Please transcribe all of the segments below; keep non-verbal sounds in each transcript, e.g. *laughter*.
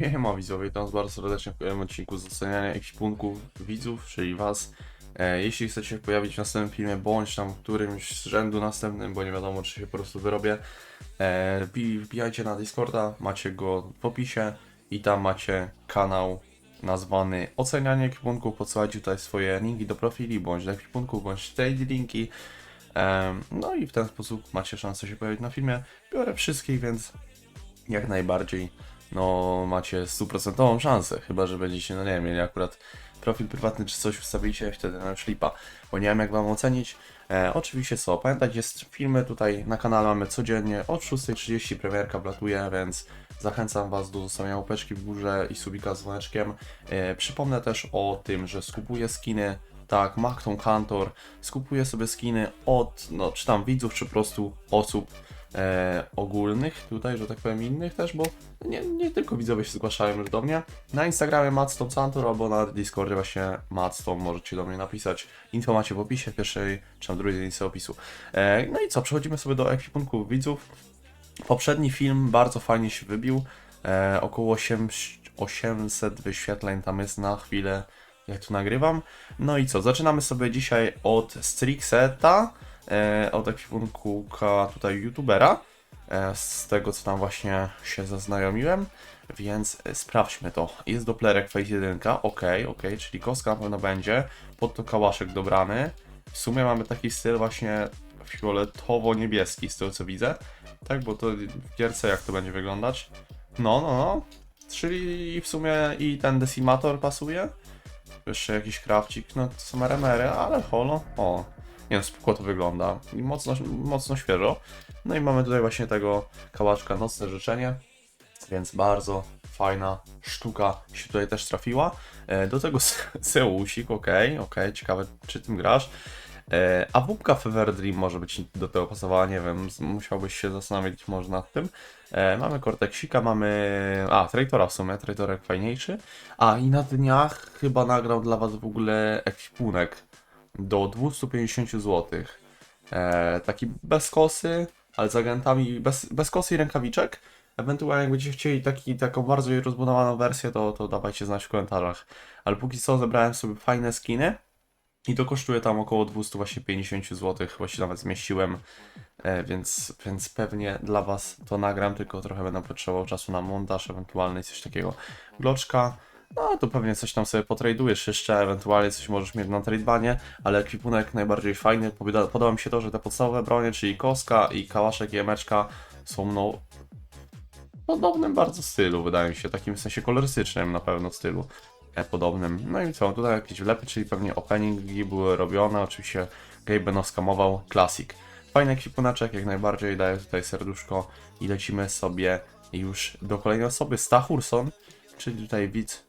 Siema widzowie, witam was bardzo serdecznie w kolejnym odcinku z oceniania ekwipunków widzów, czyli was. E, jeśli chcecie się pojawić w następnym filmie, bądź tam w którymś z rzędu następnym, bo nie wiadomo czy się po prostu wyrobię, e, wbi- wbijajcie na Discorda, macie go w opisie i tam macie kanał nazwany ocenianie ekwipunków, podsyłajcie tutaj swoje linki do profili, bądź do ekwipunków, bądź trade linki. Em, No i w ten sposób macie szansę się pojawić na filmie. Biorę wszystkich, więc jak najbardziej no macie stuprocentową szansę, chyba że będziecie, no nie wiem, mieli akurat profil prywatny czy coś wstawiliście, wtedy na szlipa, bo nie wiem jak wam ocenić. E, oczywiście co, pamiętajcie, jest filmy tutaj na kanale mamy codziennie, od 6.30 premierka blatuje, więc zachęcam was do zostawienia łapeczki w górze i subika z dzwoneczkiem. E, przypomnę też o tym, że skupuję skiny, tak, Macton Kantor, skupuję sobie skiny od, no, czy tam widzów, czy po prostu osób e, ogólnych tutaj, że tak powiem innych też, bo nie, nie tylko widzowie się zgłaszają już do mnie. Na Instagramie Santor albo na Discordzie właśnie Matstom możecie do mnie napisać. Info macie w opisie pierwszej czy tam drugiej linii opisu. E, no i co, przechodzimy sobie do ekwipunku widzów. Poprzedni film bardzo fajnie się wybił. E, około 8, 800 wyświetleń tam jest na chwilę, jak tu nagrywam. No i co, zaczynamy sobie dzisiaj od Strixeta, od ekwipunku tutaj youtubera, e, z tego co tam właśnie się zaznajomiłem. Więc e, sprawdźmy to. Jest Dopplerek Phase 1, ok, ok, czyli kostka na pewno będzie. Pod to kałaszek dobrany. W sumie mamy taki styl właśnie fioletowo-niebieski z tego co widzę. Tak, bo to w gierce jak to będzie wyglądać. No, no, no. Czyli w sumie i ten decimator pasuje. Jeszcze jakiś krawcik, no to są remery, ale holo. O, nie no, spoko to wygląda. I mocno, mocno świeżo. No i mamy tutaj właśnie tego kałaczka Nocne Życzenie. Więc bardzo fajna sztuka się tutaj też trafiła. E, Do tego Se- *laughs* Seusik, ok, ok, ciekawe czy tym grasz. E, A wupka Fever Dream może być do tego pasowała, nie wiem, musiałbyś się zastanowić może nad tym. E, Mamy Cortexika, mamy... A, Traitora w sumie, Traitorek fajniejszy. A, i na dniach chyba nagrał dla was w ogóle ekwipunek do 250 zł. E, taki bez kosy, ale z agentami, bez, bez kosy i rękawiczek. Ewentualnie jak będziecie chcieli taki, taką bardziej rozbudowaną wersję, to, to dawajcie znać w komentarzach. Ale póki co zebrałem sobie fajne skiny i to kosztuje tam około 250 zł, się nawet zmieściłem, e, więc, więc pewnie dla Was to nagram, tylko trochę będę potrzebował czasu na montaż, ewentualnie coś takiego. Gloczka, no to pewnie coś tam sobie potradujesz jeszcze, ewentualnie coś możesz mieć na tradebanie, ale ekwipunek najbardziej fajny. Podoba, mi się to, że te podstawowe bronie, czyli koska i kałaszek i emeczka są no podobnym bardzo stylu, wydaje mi się, takim w sensie kolorystycznym na pewno stylu e, podobnym. No i co, tutaj jakieś wlepy, czyli pewnie openingi były robione, oczywiście Gaben oskamował Classic. Fajny ekwipunaczek, jak najbardziej, daję tutaj serduszko i lecimy sobie już do kolejnej osoby, Stachurson, czyli tutaj widz,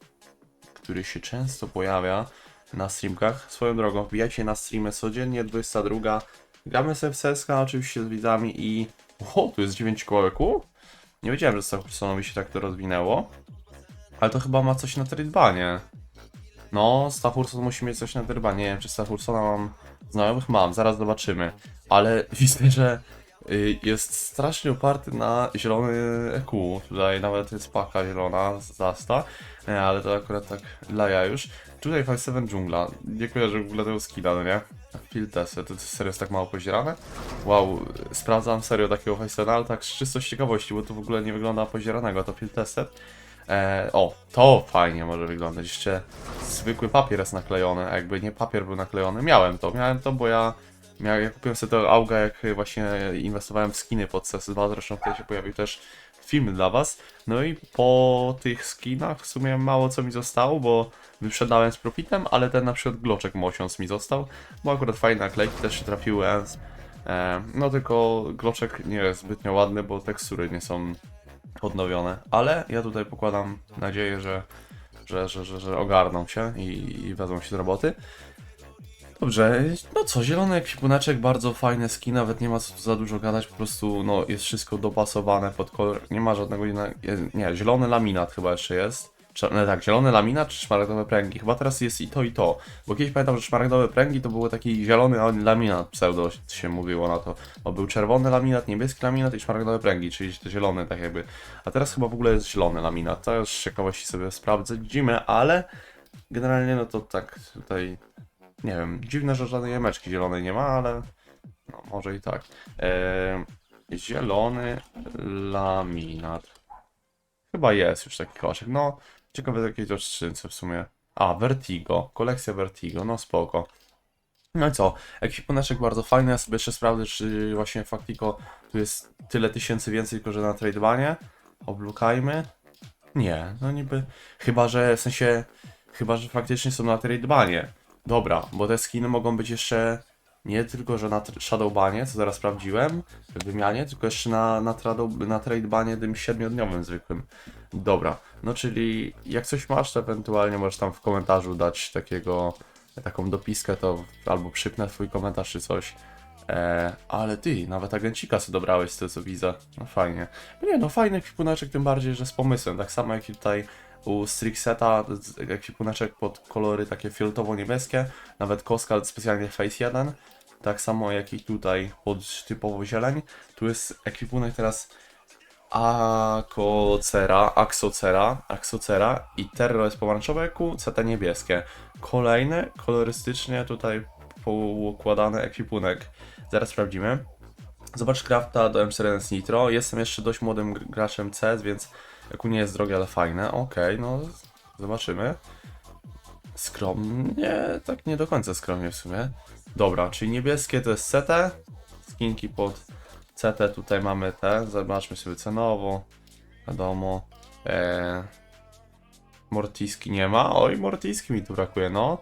który się często pojawia na streamkach. Swoją drogą, wbijajcie na streamy codziennie, 22. Gramy CSK oczywiście z widzami i... O, tu jest 9 kołeku? Nie wiedziałem, że Stachursonowi się tak to rozwinęło. Ale to chyba ma coś na trydbanie. No, Stachurson musi mieć coś na trydbanie. Nie wiem, czy Stachursona mam znajomych? Mam, zaraz zobaczymy. Ale *laughs* widzę, że jest strasznie oparty na zielony EQ. Tutaj nawet jest paka zielona Zasta, e, ale to akurat tak dla ja już. Tutaj 5-7 dżungla. Nie kojarzę w ogóle tego skilla, no nie? Filtesy, to serio jest tak mało pozierane? Wow, sprawdzam serio takiego 5 ale tak z czysto z ciekawości, bo to w ogóle nie wygląda pozieranego, to Filteset. E, o, to fajnie może wyglądać. Jeszcze zwykły papier jest naklejony, jakby nie papier był naklejony. Miałem to, miałem to, bo ja, miałem, ja kupiłem sobie to auga, jak właśnie inwestowałem w skiny pod CS2, zresztą wtedy się pojawił też film dla was. No i po tych skinach w sumie mało co mi zostało, bo wyprzedałem z profitem, ale ten na przykład gloczek mosiąc mi został, bo akurat fajne naklejki też się trafiły. E, no tylko gloczek nie jest zbytnio ładny, bo tekstury nie są odnowione, ale ja tutaj pokładam nadzieję, że, że, że, że, że ogarną się i, i wezmą się do roboty. Dobrze, no co, zielony ekwipuneczek, bardzo fajne ski, nawet nie ma co za dużo gadać, po prostu no, jest wszystko dopasowane pod kolor, nie ma żadnego, inna- nie, zielony laminat chyba jeszcze jest, Cza- no tak, zielony laminat czy szmaragdowe pręgi? Chyba teraz jest i to i to. Bo kiedyś pamiętam, że szmaragdowe pręgi to było taki zielony laminat, pseudo się mówiło na to. Bo był czerwony laminat, niebieski laminat i szmaragdowe pręgi, czyli te zielone tak jakby. A teraz chyba w ogóle jest zielony laminat. To już ciekawości sobie sprawdzimy, ale generalnie no to tak tutaj nie wiem, dziwne, że żadnej jameczki zielonej nie ma, ale no, może i tak. Eee, zielony laminat. Chyba jest już taki koszek. No, ciekawe z jakiej w sumie. A, Vertigo. Kolekcja Vertigo, no spoko. No i co? Ekwipuneczek bardzo fajny. Ja sobie jeszcze sprawdzę, czy właśnie Faktiko tu jest tyle tysięcy więcej, tylko że na tradebanie. Oblukajmy. Nie, no niby. Chyba, że w sensie. Chyba, że faktycznie są na tradebanie. Dobra, bo te skiny mogą być jeszcze nie tylko, że na Shadowbanie, co zaraz sprawdziłem, w wymianie, tylko jeszcze na, na, na tradebanie tym 7-dniowym zwykłym. Dobra, no czyli jak coś masz, to ewentualnie możesz tam w komentarzu dać takiego, taką dopiskę, to albo przypnę twój komentarz czy coś. E, ale ty, nawet agencika sobie dobrałeś z tego co widzę. No fajnie. No nie, no fajny ekwipuneczek, tym bardziej, że z pomysłem. Tak samo jak i tutaj u Strixeta, z- ekwipuneczek pod kolory takie fioletowo-niebieskie, nawet koska specjalnie Face 1. Tak samo jak i tutaj pod typowo zieleń. Tu jest ekwipunek teraz Akocera, Axocera, Axocera i Terro jest pomarańczowe, Q, CT niebieskie. Kolejny, kolorystycznie tutaj poukładany ekwipunek. Zaraz sprawdzimy. Zobacz Crafta do M4 Nitro. Jestem jeszcze dość młodym gr- graczem CS, więc Q nie jest drogie, ale fajne. Okej, no zobaczymy. Skromnie, tak nie do końca skromnie w sumie. Dobra, czyli niebieskie to jest CT, skinki pod CT tutaj mamy te, zobaczmy sobie cenowo, wiadomo, eee, Mortiski nie ma, oj Mortiski mi tu brakuje, no.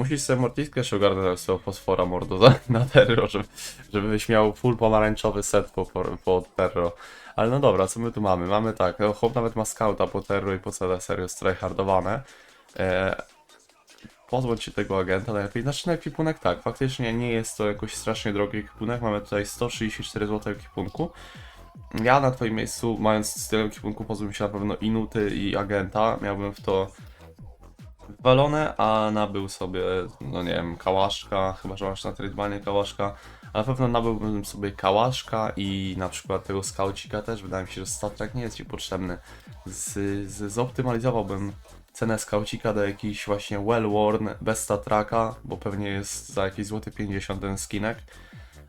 Musisz sobie Mortiskę jeszcze ogarnąć sobie fosfora mordo za- *laughs* na terro, żeby, żebyś miał full pomarańczowy set po, po, po terro. Ale no dobra, co my tu mamy? Mamy tak, no, chłop nawet ma scouta po terro i po CD serio tryhardowane. Eee, pozbądź się tego agenta najlepiej. Znaczy na ekwipunek tak, faktycznie nie jest to jakoś strasznie drogi ekwipunek, mamy tutaj 134 zł ekwipunku. Ja na twoim miejscu, mając tyle ekwipunku, pozbyłbym się na pewno i nuty i agenta, miałbym w to walone, a nabył sobie, no nie wiem, kałaszka, chyba że masz na tradebanie kałaszka, ale na pewno nabyłbym sobie kałaszka i na przykład tego skaucika też, wydaje mi się, że statek nie jest ci potrzebny. Z, z, zoptymalizowałbym cenę skaucika do jakiś właśnie well-worn, bez statraka, bo pewnie jest za jakieś złoty 50 ten skinek,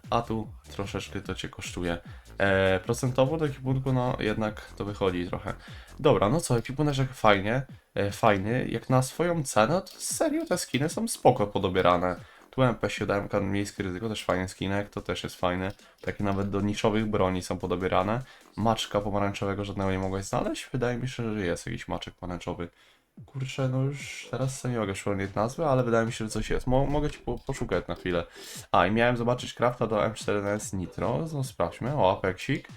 a tu troszeczkę to cię kosztuje. E, procentowo do ekwipunku, no jednak to wychodzi trochę. Dobra, no co, ekwipunek fajnie, e, fajny, jak na swoją cenę, to serio te skiny są spoko podobierane. Tu MP7, miejskie ryzyko, też fajny skinek, to też jest fajny. Takie nawet do niszowych broni są podobierane. Maczka pomarańczowego żadnego nie mogłeś znaleźć? Wydaje mi się, że jest jakiś maczek pomarańczowy. Kurczę, no już teraz sobie nie mogę przypomnieć nazwy, ale wydaje mi się, że coś jest. Mo mogę ci po poszukać na chwilę. A, i miałem zobaczyć crafta do M4S Nitro. No sprawdźmy. O, Apexik.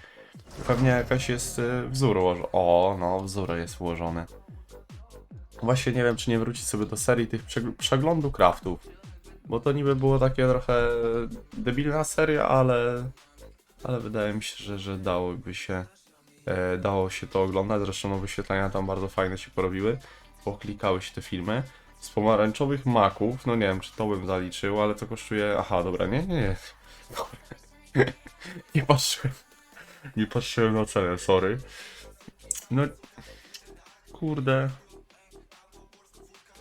Pewnie jakaś jest y, wzór ułożony. O, no, wzór jest ułożony. Właśnie nie wiem, czy nie wrócić sobie do serii tych przegl- przeglądu craftów. Bo to niby było takie trochę debilna seria, ale, ale wydaje mi się, że, że dałoby się, e, dało się to oglądać. Zresztą no, wyświetlenia tam bardzo fajne się porobiły. Poklikały się te filmy. Z pomarańczowych maków, no nie wiem, czy to bym zaliczył, ale to kosztuje. Aha, dobra, nie, nie, nie. *laughs* Nie patrzyłem. Nie patrzyłem na cenę, sorry. No. Kurde.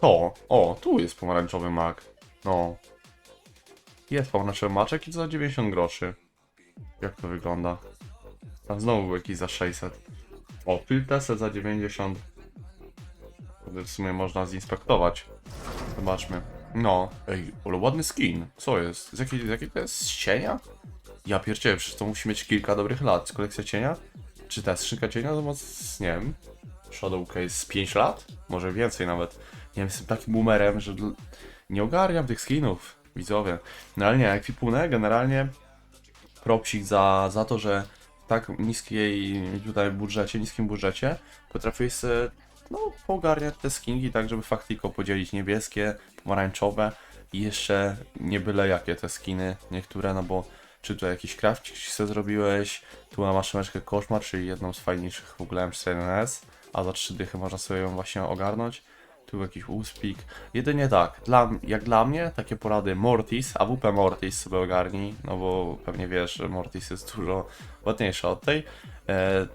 To. O, tu jest pomarańczowy mak. No. Jest pomarańczowy maczek i za 90 groszy. Jak to wygląda? Tam znowu był jakiś za 600. O, Tilteset za 90. W sumie można zinspektować. Zobaczmy. No, ej, ale ładny skin. Co jest? Z jakiej, z jakiej to jest? Z cienia? Ja pierdzielę, przecież to musi mieć kilka dobrych lat. Kolekcja cienia? Czy ta skrzynka cienia to ma, z, nie wiem, Shadow Case z 5 lat? Może więcej nawet. Nie wiem, jestem takim boomerem, że nie ogarniam tych skinów, widzowie. No ale nie, ekwipunek generalnie propsik za, za to, że w tak niskiej tutaj budżecie, niskim budżecie potrafiłeś sobie no, poogarniać te skinki tak, żeby faktiko podzielić niebieskie, pomarańczowe i jeszcze nie byle jakie te skiny, niektóre, no bo czy tu jakiś crafcik sobie zrobiłeś, tu masz maszyneczkę koszmar, czyli jedną z fajniejszych w ogóle M4NS, a za 3 dychy można sobie ją właśnie ogarnąć. Tu jakiś uspik. Jedynie tak, dla, jak dla mnie, takie porady Mortis, AWP Mortis sobie ogarnij, no bo pewnie wiesz, że Mortis jest dużo ładniejsza od tej. E,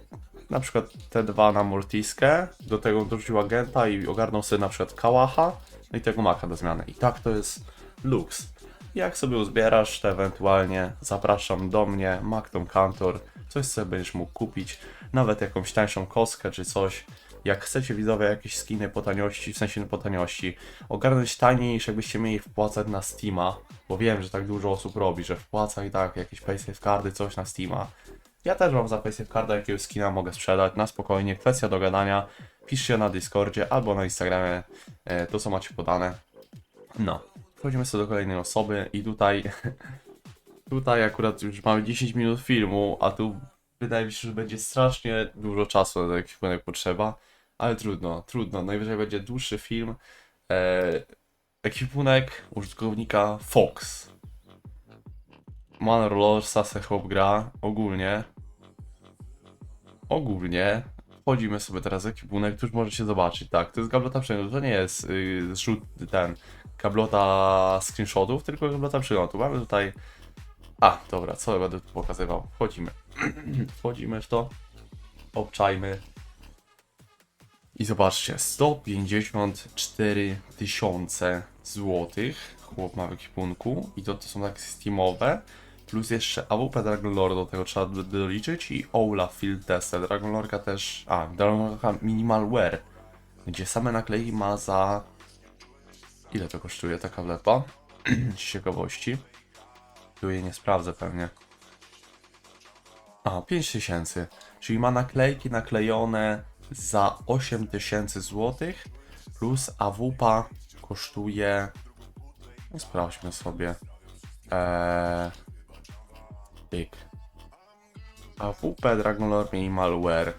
na przykład te dwa na Mortiskę, do tego dorzucił agenta i ogarnął sobie na przykład Kałacha, no i tego maka do zmiany. I tak to jest luks. Jak sobie uzbierasz, to ewentualnie zapraszam do mnie, Macton Kantor, coś sobie będziesz mógł kupić, nawet jakąś tańszą kostkę czy coś. Jak chcecie widzowie jakieś skiny po taniości, w sensie po taniości, ogarnąć taniej niż jakbyście mieli wpłacać na Steama, bo wiem, że tak dużo osób robi, że wpłaca i tak jakieś paysafe cardy, coś na Steama. Ja też wam za paysafe carda jakiegoś skina mogę sprzedać, na spokojnie, kwestia dogadania, piszcie na Discordzie albo na Instagramie, e, to co macie podane. No, Przechodzimy sobie do kolejnej osoby i tutaj, *laughs* tutaj akurat już mamy 10 minut filmu, a tu wydaje mi się, że będzie strasznie dużo czasu na taki ekwipunek potrzeba, ale trudno, trudno, najwyżej będzie dłuższy film. E, ekwipunek użytkownika Fox. Man Rollersa se chłop gra, ogólnie. Ogólnie. Wchodzimy sobie teraz w ekwipunek, tu już możecie zobaczyć, tak, to jest gablota przeglądu, to nie jest yy, zrzut ten, kablota screenshotów, tylko kablota przeglądu. Mamy tutaj. A, dobra, co będę tu pokazywał? Wchodzimy. *clears throat* Wchodzimy w to. Obczajmy. I zobaczcie, 154 tysiące złotych chłop ma w ekipunku i to, to są takie steamowe, plus jeszcze AWP Dragon Lord do tego trzeba do- doliczyć i Ola Field Tester. Dragon Lorda też, a, Dragon Lorda Minimal Wear, gdzie same naklejki ma za Ile to kosztuje taka wlepa? *clears throat* Z ciekawości. Tu jej nie sprawdzę pewnie. A, 5000. Czyli ma naklejki naklejone za 8000 zł. Plus AWP kosztuje. Sprawdźmy sobie. Eee. Tyk. AWP Dragon Lord Minimal Wear.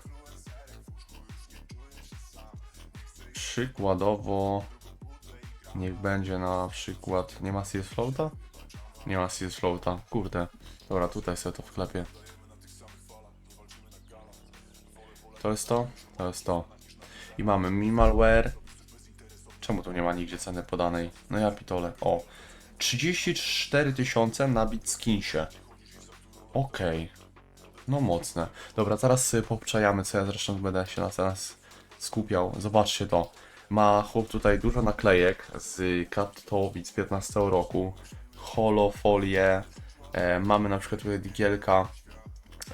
Przykładowo. Niech będzie na przykład. Nie ma CS Floata? Nie ma CS Floata. Kurde. Dobra, tutaj sobie to wklepię. To jest to? To jest to. I mamy Minimalware. Czemu tu nie ma nigdzie ceny podanej? No ja pitole. O. 34 tysiące na Bitskinsie. Okej. No mocne. Dobra, sobie popczajamy, co ja zresztą będę się na teraz skupiał. Zobaczcie to. Ma chłop tutaj dużo naklejek z Katowic 15 roku. Holofolię. E, mamy na przykład tutaj digielka.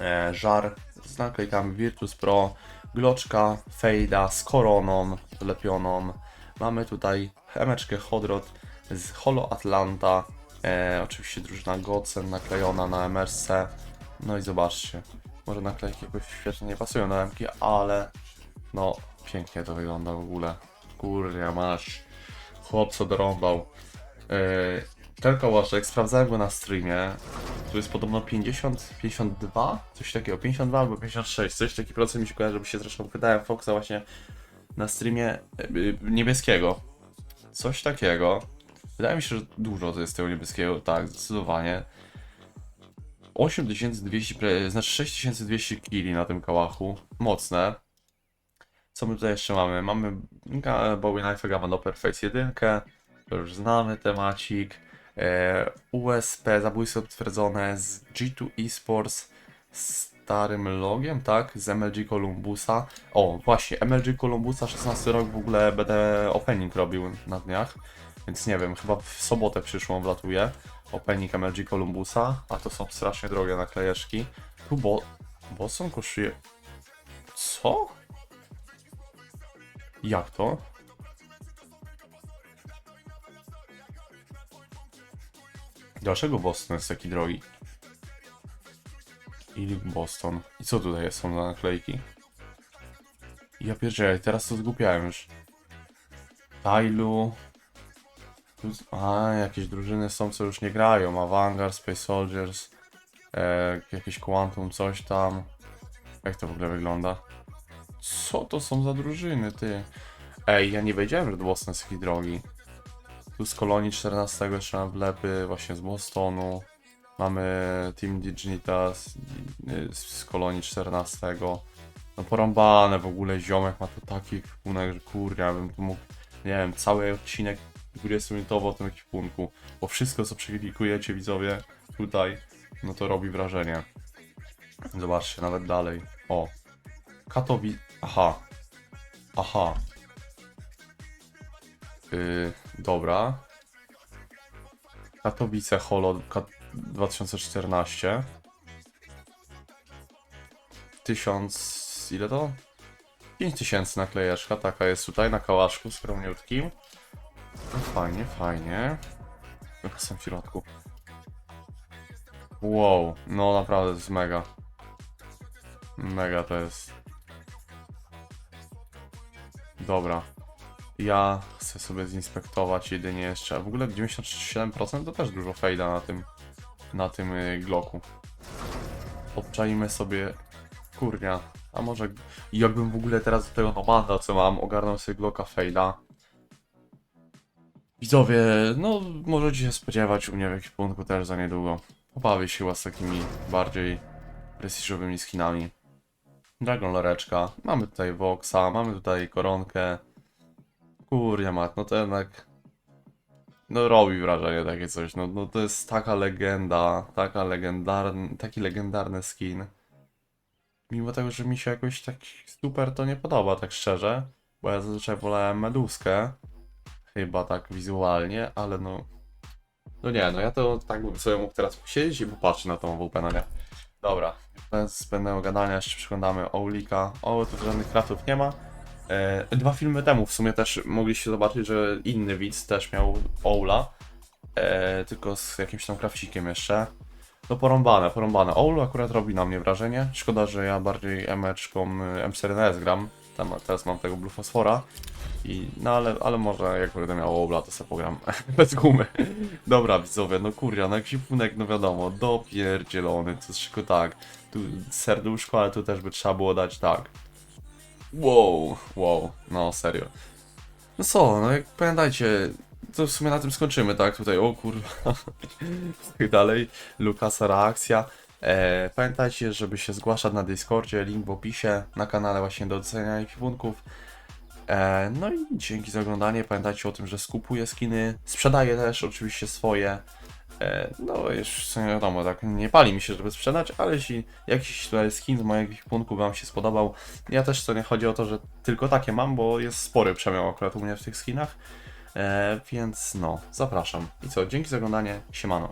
E, żar z naklejkami Virtus Pro. Gloczka, Fejda z koroną wlepioną. Mamy tutaj chemeczkę Hodrot z Holo Atlanta. E, oczywiście drużyna Gocen naklejona na MRC. No i zobaczcie. Może naklejki jakoś świetnie nie pasują na MK, ale no pięknie to wygląda w ogóle. Kurja masz. Chłop co dorąbał. Yy, ten kołaszek, sprawdzałem go na streamie. Tu jest podobno 50, 52? Coś takiego, 52 albo 56. Coś taki procent mi się kojarzy, żeby się zresztą pytałem Foxa właśnie na streamie yy, niebieskiego. Coś takiego. Wydaje mi się, że dużo to jest tego niebieskiego, tak, zdecydowanie. 8200, pre- znaczy 6200 kili na tym kałachu. Mocne. Co my tutaj jeszcze mamy? Mamy Bowie Knife Gamma Doppler Face 1, to już znamy temacik. E, USP, zabójstwo potwierdzone z G2 Esports, starym logiem, tak? Z MLG Columbusa. O, właśnie, MLG Columbusa 16 rok w ogóle będę opening robił na dniach, więc nie wiem, chyba w sobotę przyszłą wlatuje opening MLG Columbusa, a to są strasznie drogie naklejeczki. Tu bo... Boston kosztuje... Co? Jak to? Dlaczego Boston jest taki drogi? Ilik Boston. I co tutaj są za naklejki? Ja pierdzielę, teraz to zgupiałem już. Tailu. A, jakieś drużyny są, co już nie grają. Avangard, Space Soldiers, e, jakieś Quantum, coś tam. Jak to w ogóle wygląda? Co to są za drużyny, ty? Ej, ja nie wiedziałem, że Boston jest taki drogi. Tu z kolonii 14 jeszcze mam wlepy, właśnie z Bostonu. Mamy Team Dignitas y, z, z kolonii 14. No porąbane w ogóle, ziomek ma tu taki ekwipunek, że kurde, ja bym tu mógł, nie wiem, cały odcinek 20-minutowy o tym ekwipunku, bo wszystko co przeklikujecie widzowie tutaj, no to robi wrażenie. Zobaczcie, nawet dalej. O. Katowi... Aha. Aha. Yy, dobra. Katowice Holo Ka 2014. 1000... ile to? 5000 naklejeczka, taka jest tutaj na kałaszku skromniutkim. No fajnie, fajnie. Chyba są w środku. Wow, no naprawdę to jest mega. Mega to jest. Dobra. Ja chcę sobie zinspektować jedynie jeszcze. W ogóle 97% to też dużo fejda na tym na tym y, Glocku. Obczajmy sobie kurnia. A może jakbym w ogóle teraz do tego Nomada co mam ogarnął sobie Glocka fejda. Widzowie, no możecie się spodziewać u mnie w ekwipunku też za niedługo. Pobawię się z takimi bardziej prestiżowymi skinami. Dragon Loreczka, mamy tutaj Voxa, mamy tutaj koronkę. Kurde mat, no to jednak... No robi wrażenie takie coś, no, no to jest taka legenda, taka legendarny, taki legendarny skin. Mimo tego, że mi się jakoś tak super to nie podoba, tak szczerze. Bo ja zazwyczaj wolałem meduskę. Chyba tak wizualnie, ale no... No nie, no ja to tak bym sobie mógł teraz posiedzieć i popatrzeć na tą WP, no nie. Dobra, bez zbędnego gadania jeszcze przeglądamy Oulika. O, tu żadnych craftów nie ma. E, dwa filmy temu w sumie też mogliście zobaczyć, że inny widz też miał Oula. E, tylko z jakimś tam krawcikiem jeszcze. No porąbane, porąbane. Oulu akurat robi na mnie wrażenie. Szkoda, że ja bardziej emeczką y, M4NS gram. Tam, teraz mam tego Blue Fosfora. I, no ale, ale może jak będę miał Oula, to sobie pogram *laughs* bez gumy. Dobra widzowie, no kurja, no ekwipunek, no wiadomo, dopierdzielony, to jest tylko tak. Tu serduszko, ale tu też by trzeba było dać tak. Wow, wow, no serio. No co, no jak pamiętajcie, to w sumie na tym skończymy, tak? Tutaj, o kurwa, *laughs* tak dalej, Lukasa reakcja. E, pamiętajcie, żeby się zgłaszać na Discordzie, link w opisie, na kanale właśnie do oceniania ekwipunków. E, no i dzięki za oglądanie, pamiętajcie o tym, że skupuję skiny, sprzedaję też oczywiście swoje. E, no już w sumie wiadomo, tak nie pali mi się, żeby sprzedać, ale jeśli jakiś tutaj skin z mojego ekwipunku wam się spodobał, ja też co nie chodzi o to, że tylko takie mam, bo jest spory przemiał akurat u mnie w tych skinach. E, więc no, zapraszam. I co, dzięki za oglądanie, siemano.